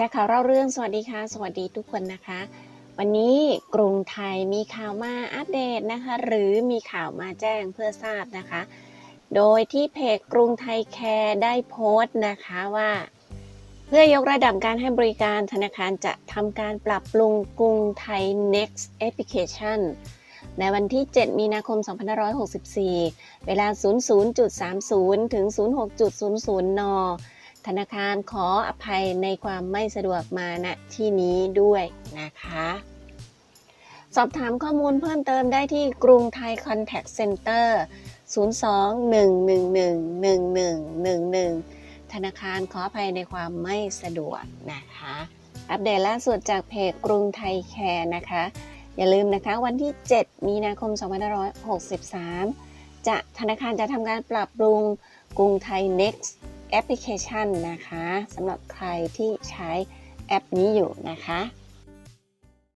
ร์ข่าวเล่าเรื่องสวัสดีค่ะ สวัสดีทุกคนนะคะ วันนี้กรุงไทยมีข่าวมาอัปเดตนะคะ หรือมีข่าวมาแจ้งเพื่อทราบนะคะ โดยที่เพจกรุงไทยแคร์ได้โพสต์นะคะว่า เพื่อยกระดับการให้บริการธนาคารจะทำการปรับปรุงกรุงไทย Next Application ในวันที่ 7 มีนาคม 2564 เวลา 00.30 ถึง 06.00 น ธนาคารขออภัยในความไม่สะดวกมาณที่นี้ด้วยนะคะ สอบถามข้อมูลเพิ่มเติมได้ที่กรุงไทย Contact Center 02-111-1111 ธนาคารขออภัยในความไม่สะดวกนะคะ อัปเดตล่าสุดจากเพจกรุงไทยแคร์นะคะ อย่าลืมนะคะวันที่ 7 มีนาคม 2563 จะธนาคารจะทำการปรับปรุงกรุงไทย Next แอปพลิเคชันนะคะสำหรับใครที่ใช้แอปนี้อยู่นะคะ